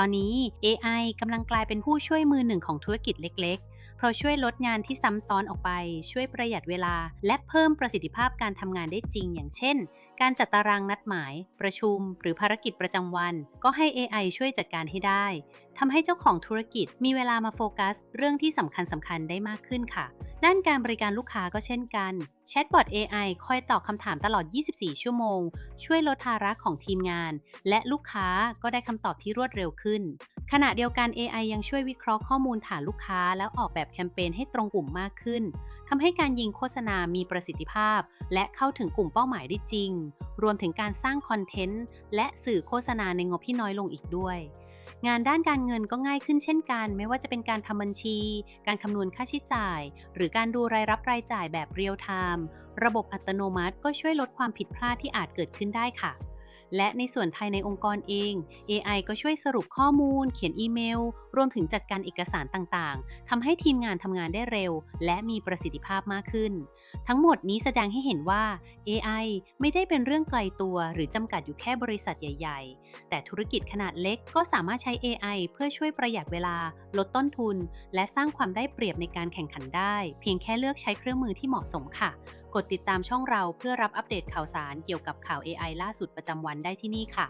ตอนนี้ AI กำลังกลายเป็นผู้ช่วยมือหนึ่งของธุรกิจเล็ก ๆ เพราะช่วยลดงานที่ซ้ำซ้อนออกไป ช่วยประหยัดเวลา และเพิ่มประสิทธิภาพการทำงานได้จริง อย่างเช่น การจัดตารางนัดหมาย ประชุม หรือภารกิจประจำวัน ก็ให้ AI ช่วยจัดการให้ได้ทำให้เจ้าของธุรกิจมีเวลามาโฟกัส เรื่องที่สำคัญสำคัญได้มากขึ้นค่ะ ด้านการบริการลูกค้าก็เช่นกันแชทบอท AI คอยตอบคำถามตลอด 24 ชั่วโมง ช่วยลดภาระของทีมงาน และลูกค้าก็ได้คำตอบที่รวดเร็วขึ้น ขณะเดียวกัน AI ยังช่วยวิเคราะห์ข้อมูลฐานลูกค้า แล้วออกแบบแคมเปญให้ตรงกลุ่มมากขึ้นทำให้การยิงโฆษณามีประสิทธิภาพ และเข้าถึงกลุ่มเป้าหมายได้จริง รวมถึงการสร้างคอนเทนต์และสื่อโฆษณาในงบที่น้อยลงอีกด้วย งานด้านการเงินก็ง่ายขึ้นเช่นกัน ไม่ว่าจะเป็นการทำบัญชี การคำนวณค่าใช้จ่าย หรือการดูรายรับรายจ่ายแบบเรียลไทม์ระบบอัตโนมัติก็ช่วยลดความผิดพลาดที่อาจเกิดขึ้นได้ค่ะ และในส่วนภายในองค์กรเอง AI ก็ช่วยสรุปข้อมูล เขียนอีเมล รวมถึงจัดการเอกสารต่างๆ ทำให้ทีมงานทำงานได้เร็ว และมีประสิทธิภาพมากขึ้น ทั้งหมดนี้แสดงให้เห็นว่า AI ไม่ได้เป็นเรื่องไกลตัว หรือจำกัดอยู่แค่บริษัทใหญ่ ๆ แต่ธุรกิจขนาดเล็กก็สามารถใช้ AI เพื่อช่วยประหยัดเวลา ลดต้นทุน และสร้างความได้เปรียบในการแข่งขันได้ เพียงแค่เลือกใช้เครื่องมือที่เหมาะสมค่ะกดติดตามช่องเราเพื่อรับอัปเดตข่าวสารเกี่ยวกับข่าว AI ล่าสุดประจำวันได้ที่นี่ค่ะ